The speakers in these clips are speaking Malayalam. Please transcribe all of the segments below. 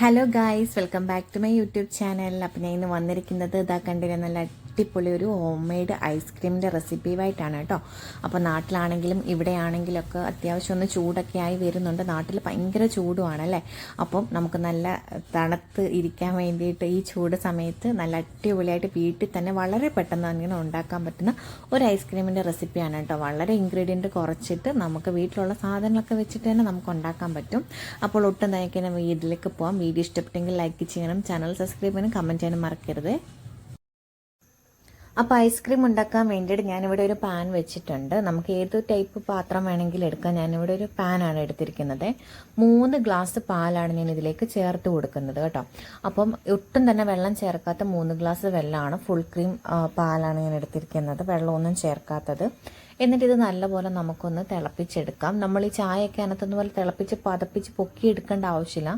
Hello guys welcome back to my YouTube channel അപ്പം ഞാൻ ഇന്ന് വന്നിരിക്കുന്നത് ഇതാ കണ്ടിരുന്ന നല്ല അടിപൊളി ഒരു ഹോം മെയ്ഡ് ഐസ്ക്രീമിന്റെ റെസിപ്പീവായിട്ടാണ് കേട്ടോ. അപ്പോൾ നാട്ടിലാണെങ്കിലും ഇവിടെ ആണെങ്കിലൊക്കെ അത്യാവശ്യം ഒന്ന് ചൂടൊക്കെ ആയി വരുന്നുണ്ട്. നാട്ടിൽ ഭയങ്കര ചൂടുവാണല്ലേ അപ്പം നമുക്ക് നല്ല തണുത്ത് ഇരിക്കാൻ വേണ്ടിയിട്ട് ഈ ചൂട് സമയത്ത് നല്ല അടിപൊളിയായിട്ട് വീട്ടിൽ തന്നെ വളരെ പെട്ടെന്ന് അങ്ങനെ ഉണ്ടാക്കാൻ പറ്റുന്ന ഒരു ഐസ്ക്രീമിന്റെ റെസിപ്പിയാണ് കേട്ടോ. വളരെ ഇൻഗ്രീഡിയന്റ് കുറച്ചിട്ട് നമുക്ക് വീട്ടിലുള്ള സാധനങ്ങളൊക്കെ വെച്ചിട്ട് തന്നെ നമുക്ക് ഉണ്ടാക്കാൻ പറ്റും. അപ്പോൾ ഒട്ടും തന്നെ വീട്ടിലേക്ക് പോകാം വീഡിയോ ഇഷ്ടപ്പെട്ടെങ്കിൽ ലൈക്ക് ചെയ്യണം. ചാനൽ സബ്സ്ക്രൈബ് ചെയ്യണം കമന്റ് ചെയ്യാനും മറക്കരുത്. അപ്പോൾ ഐസ്ക്രീം ഉണ്ടാക്കാൻ വേണ്ടിയിട്ട് ഞാനിവിടെ ഒരു പാൻ വെച്ചിട്ടുണ്ട്. നമുക്ക് ഏത് ടൈപ്പ് പാത്രം വേണമെങ്കിലും എടുക്കാം. ഞാനിവിടെ ഒരു പാനാണ് എടുത്തിരിക്കുന്നത്. മൂന്ന് ഗ്ലാസ് പാലാണ് ഞാൻ ഇതിലേക്ക് ചേർത്ത് കൊടുക്കുന്നത് കേട്ടോ. അപ്പം ഒട്ടും തന്നെ വെള്ളം ചേർക്കാത്ത മൂന്ന് ഗ്ലാസ് വെള്ളമാണ്. ഫുൾ ക്രീം പാലാണ് ഞാൻ എടുത്തിരിക്കുന്നത്. വെള്ളമൊന്നും ചേർക്കാത്തത്. എന്നിട്ട് ഇത് നല്ലപോലെ നമുക്കൊന്ന് തിളപ്പിച്ചെടുക്കാം. നമ്മൾ ഈ ചായയൊക്കെ അനത്തുന്ന പോലെ തിളപ്പിച്ച് പതപ്പിച്ച് പൊക്കിയെടുക്കേണ്ട ആവശ്യമില്ല.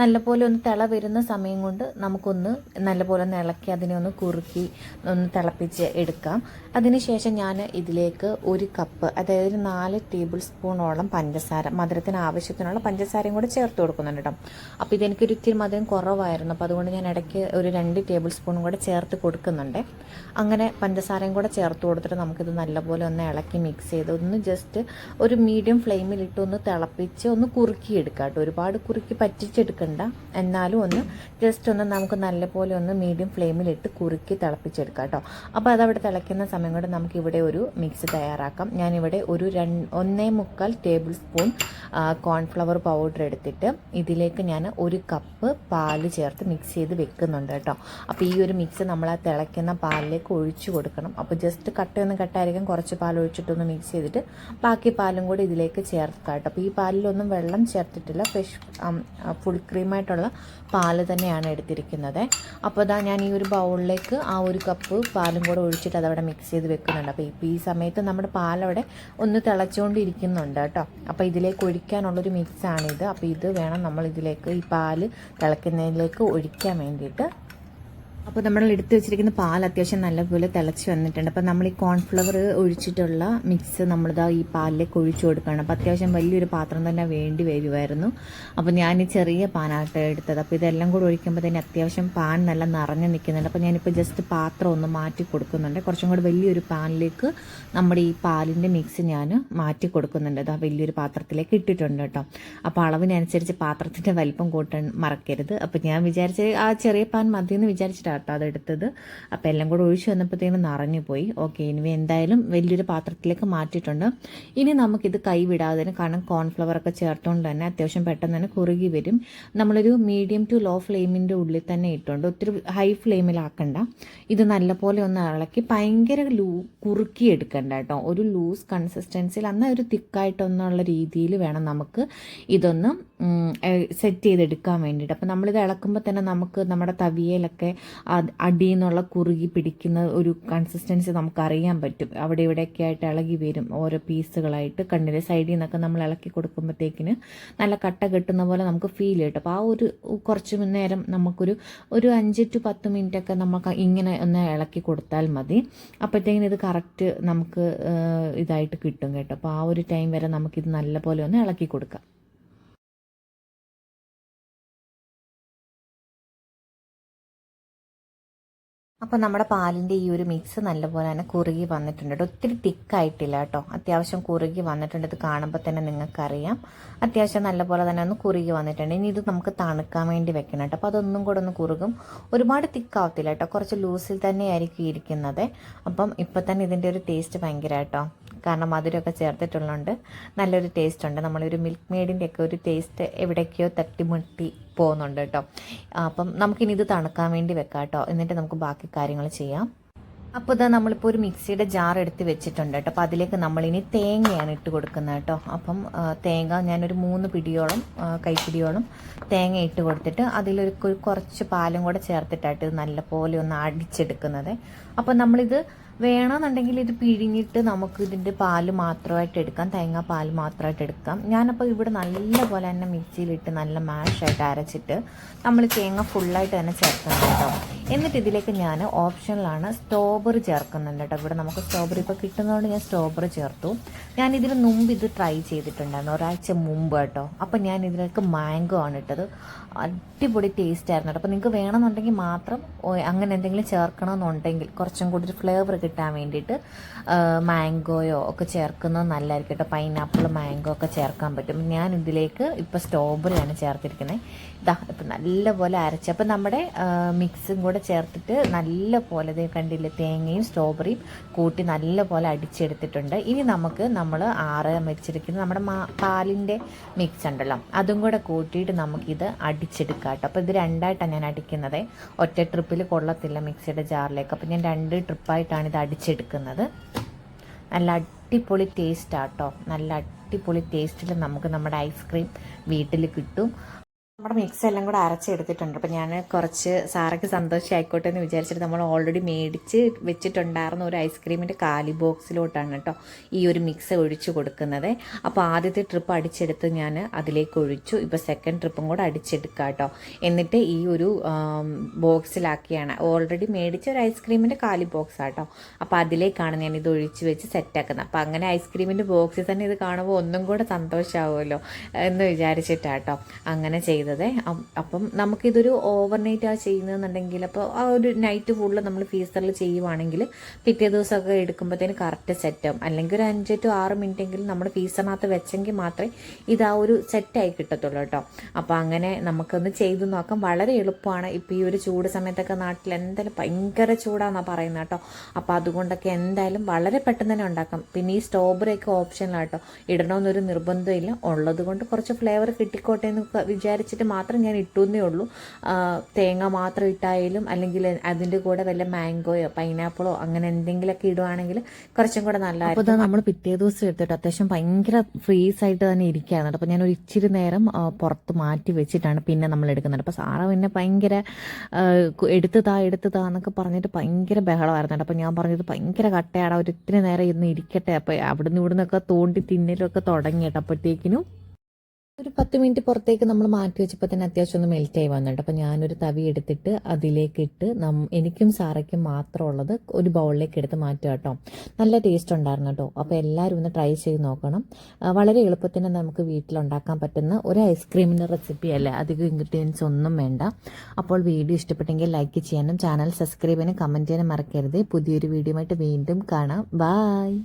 നല്ലപോലെ ഒന്ന് തിള വരുന്ന സമയം കൊണ്ട് നമുക്കൊന്ന് നല്ലപോലെ ഒന്ന് ഇളക്കി അതിനെ ഒന്ന് കുറുക്കി ഒന്ന് തിളപ്പിച്ച് എടുക്കാം. അതിനുശേഷം ഞാൻ ഇതിലേക്ക് ഒരു കപ്പ് അതായത് ഒരു നാല് ടേബിൾ സ്പൂണോളം പഞ്ചസാര മധുരത്തിന് ആവശ്യത്തിനുള്ള പഞ്ചസാരയും കൂടെ ചേർത്ത് കൊടുക്കുന്നുണ്ട് കേട്ടോ. അപ്പോൾ ഇതെനിക്കൊരു ഇത്തിരി മധുരം കുറവായിരുന്നു. അപ്പോൾ അതുകൊണ്ട് ഞാൻ ഇടയ്ക്ക് ഒരു രണ്ട് ടേബിൾ സ്പൂണും കൂടെ ചേർത്ത് കൊടുക്കുന്നുണ്ട്. അങ്ങനെ പഞ്ചസാരയും കൂടെ ചേർത്ത് കൊടുത്തിട്ട് നമുക്കിത് നല്ലപോലെ ഒന്ന് ഇളക്കി ഇളക്കി മിക്സ് ചെയ്ത് ഒന്ന് ജസ്റ്റ് ഒരു മീഡിയം ഫ്ലെയിമിലിട്ട് ഒന്ന് തിളപ്പിച്ച് ഒന്ന് കുറുക്കി എടുക്കുക കേട്ടോ ഒരുപാട് കുറുക്കി പറ്റിച്ചെടുക്കണ്ട. എന്നാലും ഒന്ന് ജസ്റ്റ് ഒന്ന് നമുക്ക് നല്ലപോലെ ഒന്ന് മീഡിയം ഫ്ലെയിമിലിട്ട് കുറുക്കി തിളപ്പിച്ചെടുക്കാം കേട്ടോ അപ്പോൾ അതവിടെ തിളയ്ക്കുന്ന സമയം കൊണ്ട് നമുക്ക് ഇവിടെ ഒരു മിക്സ് തയ്യാറാക്കാം. ഞാനിവിടെ ഒരു രണ്ട് ഒന്നേ മുക്കാൽ ടേബിൾ സ്പൂൺ കോൺഫ്ലവർ പൗഡർ എടുത്തിട്ട് ഇതിലേക്ക് ഞാൻ ഒരു കപ്പ് പാൽ ചേർത്ത് മിക്സ് ചെയ്ത് വെക്കുന്നുണ്ട് കേട്ടോ അപ്പോൾ ഈ ഒരു മിക്സ് നമ്മൾ ആ തിളയ്ക്കുന്ന പാലിലേക്ക് ഒഴിച്ചു കൊടുക്കണം. അപ്പോൾ ജസ്റ്റ് കട്ടയൊന്നും കട്ടായിരിക്കും. കുറച്ച് പാൽ ഒഴിച്ചിട്ടൊന്ന് മിക്സ് ചെയ്തിട്ട് ബാക്കി പാലും കൂടി ഇതിലേക്ക് ചേർക്കാം കേട്ടോ. അപ്പോൾ ഈ പാലിലൊന്നും വെള്ളം ചേർത്തിട്ടില്ല. ഫ്രഷ് ഫുൾ ക്രീമായിട്ടുള്ള പാൽ തന്നെയാണ് എടുത്തിരിക്കുന്നത്. അപ്പോൾ ഇതാ ഞാൻ ഈ ഒരു ബൗളിലേക്ക് ആ ഒരു കപ്പ് പാലും കൂടെ ഒഴിച്ചിട്ട് അതവിടെ മിക്സ് ചെയ്ത് വെക്കുന്നുണ്ട്. അപ്പോൾ ഇപ്പോൾ ഈ സമയത്ത് നമ്മുടെ പാലവിടെ ഒന്ന് തിളച്ചുകൊണ്ടിരിക്കുന്നുണ്ട് കേട്ടോ. അപ്പോൾ ഇതിലേക്ക് ഒഴിക്കാനുള്ളൊരു മിക്സാണിത് അപ്പോൾ ഇത് വേണം നമ്മൾ ഇതിലേക്ക് ഈ പാൽ തിളയ്ക്കുന്നതിലേക്ക് ഒഴിക്കാൻ വേണ്ടിയിട്ട് അപ്പോൾ നമ്മൾ എടുത്തു വെച്ചിരിക്കുന്ന പാൽ അത്യാവശ്യം നല്ലപോലെ തിളച്ച് വന്നിട്ടുണ്ട്. അപ്പോൾ നമ്മൾ ഈ കോൺഫ്ലവർ ഒഴിച്ചിട്ടുള്ള മിക്സ് നമ്മളിതാ ഈ പാലിലേക്ക് ഒഴിച്ചു കൊടുക്കുകയാണ്. അപ്പോൾ അത്യാവശ്യം വലിയൊരു പാത്രം തന്നെ വേണ്ടി വരുമായിരുന്നു അപ്പോൾ ഞാൻ ഈ ചെറിയ പാനാട്ട് എടുത്തത്. അപ്പോൾ ഇതെല്ലാം കൂടി ഒഴിക്കുമ്പോൾ തന്നെ അത്യാവശ്യം പാൻ നല്ല നിറഞ്ഞു നിൽക്കുന്നുണ്ട്. അപ്പോൾ ഞാനിപ്പോൾ ജസ്റ്റ് പാത്രം ഒന്ന് മാറ്റി കൊടുക്കുന്നുണ്ട്. കുറച്ചും കൂടി വലിയൊരു പാനിലേക്ക് നമ്മുടെ ഈ പാലിന്റെ മിക്സ് ഞാൻ മാറ്റി കൊടുക്കുന്നുണ്ട്. അതാ വലിയൊരു പാത്രത്തിലേക്ക് ഇട്ടിട്ടുണ്ട് കേട്ടോ. അപ്പോൾ അളവിനനുസരിച്ച് പാത്രത്തിന്റെ വലിപ്പം കൂട്ടാൻ മറക്കരുത്. അപ്പോൾ ഞാൻ വിചാരിച്ച ആ ചെറിയ പാൻ മതിയെന്ന് വിചാരിച്ചിട്ടാണ് കേട്ടോ അതെടുത്തത് അപ്പോൾ എല്ലാം കൂടെ ഒഴിച്ച് വന്നപ്പോഴത്തേക്കും നിറഞ്ഞു പോയി ഓക്കെ ഇനി എന്തായാലും വലിയൊരു പാത്രത്തിലേക്ക് മാറ്റിയിട്ടുണ്ട്. ഇനി നമുക്കിത് കൈവിടാതെ തന്നെ കാരണം കോൺഫ്ലവർ ഒക്കെ ചേർത്തുകൊണ്ട് തന്നെ അത്യാവശ്യം പെട്ടെന്ന് തന്നെ കുറുകി വരും. നമ്മളൊരു മീഡിയം ടു ലോ ഫ്ലെയിമിന്റെ ഉള്ളിൽ തന്നെ ഇട്ടുണ്ട് ഒത്തിരി ഹൈ ഫ്ലെയിമിലാക്കണ്ട ഇത് നല്ലപോലെ ഒന്ന് ഇളക്കി ഭയങ്കര ലൂ കുറുക്കി എടുക്കണ്ട കേട്ടോ. ഒരു ലൂസ് കൺസിസ്റ്റൻസിയിൽ എന്നാൽ ഒരു തിക്കായിട്ടൊന്നുള്ള രീതിയിൽ വേണം നമുക്ക് ഇതൊന്ന് സെറ്റ് ചെയ്തെടുക്കാൻ വേണ്ടിയിട്ട്. അപ്പോൾ നമ്മളിത് ഇളക്കുമ്പോൾ തന്നെ നമുക്ക് നമ്മുടെ തവിയയിലൊക്കെ അടിയിൽ നിന്നുള്ള കുറുകി പിടിക്കുന്ന ഒരു കൺസിസ്റ്റൻസി നമുക്ക് അറിയാൻ പറ്റും. അവിടെ ഇവിടെയൊക്കെ ആയിട്ട് ഇളകി വരും ഓരോ പീസുകളായിട്ട് കണ്ണിന്റെ സൈഡിൽ നിന്നൊക്കെ നമ്മൾ ഇളക്കി കൊടുക്കുമ്പോഴത്തേക്കിന് നല്ല കട്ട കെട്ടുന്ന പോലെ നമുക്ക് ഫീൽ ചെയ്യും അപ്പോൾ ആ ഒരു കുറച്ച് നേരം നമുക്കൊരു ഒരു അഞ്ച് ടു പത്ത് മിനിറ്റ് ഒക്കെ നമുക്ക് ഇങ്ങനെ ഒന്ന് ഇളക്കി കൊടുത്താൽ മതി. അപ്പോഴത്തേക്കിന് ഇത് കറക്റ്റ് നമുക്ക് ഇതായിട്ട് കിട്ടും കേട്ടോ. അപ്പോൾ ആ ഒരു ടൈം വരെ നമുക്കിത് നല്ലപോലെ ഒന്ന് ഇളക്കി കൊടുക്കാം. അപ്പോൾ നമ്മുടെ പാലിന്റെ ഈ ഒരു മിക്സ് നല്ലപോലെ തന്നെ കുറുകി വന്നിട്ടുണ്ട് കേട്ടോ. ഒത്തിരി തിക്കായിട്ടില്ല കേട്ടോ. അത്യാവശ്യം കുറുകി വന്നിട്ടുണ്ട്. ഇത് കാണുമ്പോൾ തന്നെ നിങ്ങൾക്കറിയാം. അത്യാവശ്യം നല്ലപോലെ തന്നെ ഒന്ന് കുറുകി വന്നിട്ടുണ്ട്. ഇനി ഇത് നമുക്ക് തണുക്കാൻ വേണ്ടി വെക്കണം കേട്ടോ. അപ്പോൾ അതൊന്നും കൂടെ ഒന്ന് കുറുകും. ഒരുപാട് തിക്കാവത്തില്ല കേട്ടോ. കുറച്ച് ലൂസിൽ തന്നെയായിരിക്കും ഇരിക്കുന്നത്. അപ്പം ഇപ്പം തന്നെ ഇതിന്റെ ഒരു ടേസ്റ്റ് ഭയങ്കര കേട്ടോ. കാരണം മധുരമൊക്കെ ചേർത്തിട്ടുള്ളതുകൊണ്ട് നല്ലൊരു ടേസ്റ്റ് ഉണ്ട്. നമ്മളൊരു മിൽക്ക് മെയ്ഡിന്റെ ഒക്കെ ഒരു ടേസ്റ്റ് എവിടേക്കോ തട്ടിമുട്ടി പോകുന്നുണ്ട് കേട്ടോ. അപ്പം നമുക്കിനി ഇത് തണുക്കാൻ വേണ്ടി വെക്കാം കേട്ടോ എന്നിട്ട് നമുക്ക് ബാക്കി കാര്യങ്ങൾ ചെയ്യാം. അപ്പോൾ ഇതാ നമ്മളിപ്പോൾ ഒരു മിക്സിയുടെ ജാർ എടുത്ത് വെച്ചിട്ടുണ്ട് കേട്ടോ. അപ്പോൾ അതിലേക്ക് നമ്മളിനി തേങ്ങയാണ് ഇട്ട് കൊടുക്കുന്നത് കേട്ടോ. അപ്പം തേങ്ങ ഞാനൊരു മൂന്ന് പിടിയോളം കൈപ്പിടിയോളം തേങ്ങ ഇട്ട് കൊടുത്തിട്ട് അതിലൊരു കുറച്ച് പാലും കൂടെ ചേർത്തിട്ടായിട്ട് ഇത് നല്ലപോലെ ഒന്ന് അടിച്ചെടുക്കുന്നത്. അപ്പോൾ നമ്മളിത് വേണമെന്നുണ്ടെങ്കിൽ ഇത് പിഴിഞ്ഞിട്ട് നമുക്ക് ഇതിന്റെ പാൽ മാത്രമായിട്ട് എടുക്കാം. തേങ്ങ പാൽ മാത്രമായിട്ട് എടുക്കാം. ഞാനപ്പോൾ ഇവിടെ നല്ലപോലെ തന്നെ മിക്സിയിലിട്ട് നല്ല മാഷായിട്ട് അരച്ചിട്ട് നമ്മൾ തേങ്ങ ഫുള്ളായിട്ട് തന്നെ ചേർക്കണം കേട്ടോ. എന്നിട്ട് ഇതിലേക്ക് ഞാൻ ഓപ്ഷനിലാണ് സ്ട്രോബെറി ചേർക്കുന്നുണ്ട് കേട്ടോ. ഇവിടെ നമുക്ക് സ്ട്രോബെറി ഇപ്പോൾ കിട്ടുന്നതുകൊണ്ട് ഞാൻ സ്ട്രോബെറി ചേർത്തു. ഞാൻ ഇതിന് മുമ്പ് ഇത് ട്രൈ ചെയ്തിട്ടുണ്ടായിരുന്നു. ഒരാഴ്ച മുമ്പ് കേട്ടോ. അപ്പം ഞാൻ ഇതിലേക്ക് മാംഗോ ആണ് ഇട്ടത്. അടിപൊളി ടേസ്റ്റ് ആയിരുന്നു അപ്പോൾ നിങ്ങൾക്ക് വേണമെന്നുണ്ടെങ്കിൽ മാത്രം അങ്ങനെ എന്തെങ്കിലും ചേർക്കണമെന്നുണ്ടെങ്കിൽ കുറച്ചും കൂടി ഒരു ഫ്ലേവർ കിട്ടാൻ വേണ്ടിയിട്ട് മാംഗോയോ ഒക്കെ ചേർക്കുന്നത് നല്ലതായിരിക്കും കേട്ടോ. പൈനാപ്പിൾ മാംഗോ ഒക്കെ ചേർക്കാൻ പറ്റും. ഞാൻ ഇതിലേക്ക് ഇപ്പോൾ സ്ട്രോബെറിയാണ് ചേർത്തിരിക്കുന്നത് ഇതാ ഇപ്പം നല്ലപോലെ അരച്ച്. അപ്പം നമ്മുടെ മിക്സും കൂടെ ചേർത്തിട്ട് നല്ല പോലെ കണ്ടില്ലേ തേങ്ങയും സ്ട്രോബെറിയും കൂട്ടി നല്ല പോലെ അടിച്ചെടുത്തിട്ടുണ്ട്. ഇനി നമുക്ക് നമ്മൾ ആറ് വെച്ചിരിക്കുന്ന നമ്മുടെ പാലിന്റെ മിക്സ് ഉണ്ടല്ലോ. അതും കൂടെ കൂട്ടിയിട്ട് നമുക്കിത് അടിച്ചെടുക്കാം കേട്ടോ അപ്പോൾ ഇത് രണ്ടായിട്ടാണ് ഞാൻ അടിക്കുന്നത്. ഒറ്റ ട്രിപ്പിൽ കൊള്ളത്തില്ല മിക്സിയുടെ ജാറിലേക്ക്. അപ്പോൾ ഞാൻ രണ്ട് ട്രിപ്പായിട്ടാണ് ഇത് അടിച്ചെടുക്കുന്നത്. നല്ല അടിപൊളി ടേസ്റ്റാട്ടോ നല്ല അടിപൊളി ടേസ്റ്റിൽ നമുക്ക് നമ്മുടെ ഐസ്ക്രീം വീട്ടിൽ കിട്ടും. നമ്മുടെ മിക്സ് എല്ലാം കൂടെ അരച്ചെടുത്തിട്ടുണ്ട് അപ്പം ഞാൻ കുറച്ച് സാറയ്ക്ക് സന്തോഷമായിക്കോട്ടെ എന്ന് വിചാരിച്ചിട്ട് നമ്മൾ ഓൾറെഡി മേടിച്ച് വെച്ചിട്ടുണ്ടായിരുന്ന ഒരു ഐസ്ക്രീമിന്റെ കാലി ബോക്സിലോട്ടാണ് കേട്ടോ ഈ ഒരു മിക്സ് ഒഴിച്ച് കൊടുക്കുന്നത്. അപ്പോൾ ആദ്യത്തെ ട്രിപ്പ് അടിച്ചെടുത്ത് ഞാൻ അതിലേക്ക് ഒഴിച്ചു. ഇപ്പോൾ സെക്കൻഡ് ട്രിപ്പും കൂടെ അടിച്ചെടുക്കുക കേട്ടോ. എന്നിട്ട് ഈ ഒരു ബോക്സിലാക്കിയാണ് ഓൾറെഡി മേടിച്ച ഒരു ഐസ്ക്രീമിന്റെ കാലി ബോക്സ് ആട്ടോ അപ്പോൾ അതിലേക്കാണ് ഞാൻ ഇത് ഒഴിച്ച് വെച്ച് സെറ്റാക്കുന്നത് അപ്പോൾ അങ്ങനെ ഐസ്ക്രീമിന്റെ ബോക്സിൽ തന്നെ ഇത് കാണുമ്പോൾ ഒന്നും കൂടെ സന്തോഷമാവുമല്ലോ എന്ന് വിചാരിച്ചിട്ടാട്ടോ അങ്ങനെ ചെയ്തത്. അപ്പം നമുക്കിതൊരു ഓവർ നൈറ്റ് ആ ചെയ്യുന്നതെന്നുണ്ടെങ്കിൽ അപ്പോൾ ആ ഒരു നൈറ്റ് ഫുള്ള് നമ്മൾ ഫീസറിൽ ചെയ്യുവാണെങ്കിൽ പിറ്റേ ദിവസമൊക്കെ എടുക്കുമ്പോഴത്തേന് കറക്റ്റ് സെറ്റാവും അല്ലെങ്കിൽ ഒരു അഞ്ച് ടു ആറ് മിനിറ്റ് എങ്കിലും നമ്മൾ ഫീസറിനകത്ത് വെച്ചെങ്കിൽ മാത്രമേ ഇത് ആ ഒരു സെറ്റായി കിട്ടത്തുള്ളൂ കേട്ടോ. അപ്പോൾ അങ്ങനെ നമുക്കൊന്ന് ചെയ്ത് നോക്കാം. വളരെ എളുപ്പമാണ്. ഇപ്പോൾ ഈ ഒരു ചൂട് സമയത്തൊക്കെ നാട്ടിൽ എന്തായാലും ഭയങ്കര ചൂടാണെന്നാണ് പറയുന്നത് കേട്ടോ. അപ്പോൾ അതുകൊണ്ടൊക്കെ എന്തായാലും വളരെ പെട്ടെന്ന് തന്നെ ഉണ്ടാക്കാം. പിന്നെ ഈ സ്ട്രോബെറി ഒക്കെ ഓപ്ഷനിലാട്ടോ ഇടണമെന്നൊരു നിർബന്ധമില്ല ഉള്ളത് കൊണ്ട് കുറച്ച് ഫ്ലേവർ കിട്ടിക്കോട്ടെ എന്ന് ക- വിചാരിച്ചിട്ട് മാത്രം ഞാൻ ഇട്ടുന്നേ ഉള്ളൂ. തേങ്ങ മാത്രം ഇട്ടായാലും അല്ലെങ്കിൽ അതിന്റെ കൂടെ വല്ല മാംഗോയോ പൈനാപ്പിളോ അങ്ങനെ എന്തെങ്കിലുമൊക്കെ ഇടുവാണെങ്കിൽ കുറച്ചും കൂടെ നല്ല നമ്മൾ പിറ്റേ ദിവസം എടുത്തിട്ട് അത്യാവശ്യം ഭയങ്കര ഫ്രീസ് ആയിട്ട് തന്നെ ഇരിക്കുകയാണ്. അപ്പോൾ ഞാൻ ഒരു ഇച്ചിരി നേരം പുറത്ത് മാറ്റി വെച്ചിട്ടാണ് പിന്നെ നമ്മൾ എടുക്കുന്നത്. അപ്പോൾ സാറ പിന്നെ ഭയങ്കര എടുത്ത് താ എന്നൊക്കെ പറഞ്ഞിട്ട് ഭയങ്കര ബഹളമായിരുന്നു അപ്പോൾ ഞാൻ പറഞ്ഞത് ഭയങ്കര കട്ടയാടാ ഒരു ഇത്തിരി നേരം ഇന്ന് ഇരിക്കട്ടെ. അപ്പോൾ അവിടുന്ന് ഇവിടുന്നൊക്കെ തോണ്ടി തിന്നലൊക്കെ തുടങ്ങി അപ്പോഴത്തേക്കിനും ഒരു പത്ത് മിനിറ്റ് പുറത്തേക്ക് നമ്മൾ മാറ്റി വെച്ചപ്പോൾ തന്നെ അത്യാവശ്യം ഒന്ന് മെൽറ്റായി വന്നിട്ട് അപ്പോൾ ഞാനൊരു തവി എടുത്തിട്ട് അതിലേക്ക് ഇട്ട് നം എനിക്കും സാറയ്ക്കും മാത്രമുള്ളത് ഒരു ബൗളിലേക്ക് എടുത്ത് മാറ്റുക കേട്ടോ. നല്ല ടേസ്റ്റ് ഉണ്ടായിരുന്നു കേട്ടോ. അപ്പോൾ എല്ലാവരും ഒന്ന് ട്രൈ ചെയ്ത് നോക്കണം. വളരെ എളുപ്പത്തിന് നമുക്ക് വീട്ടിലുണ്ടാക്കാൻ പറ്റുന്ന ഒരു ഐസ്ക്രീമിന്റെ റെസിപ്പി അല്ലേ? അധികം ഇൻഗ്രീഡിയൻസ് ഒന്നും വേണ്ട. അപ്പോൾ വീഡിയോ ഇഷ്ടപ്പെട്ടെങ്കിൽ ലൈക്ക് ചെയ്യാനും ചാനൽ സബ്സ്ക്രൈബ് ചെയ്യാനും കമന്റ് ചെയ്യാനും മറക്കരുത്. പുതിയൊരു വീഡിയോ ആയിട്ട് വീണ്ടും കാണാം. ബായ്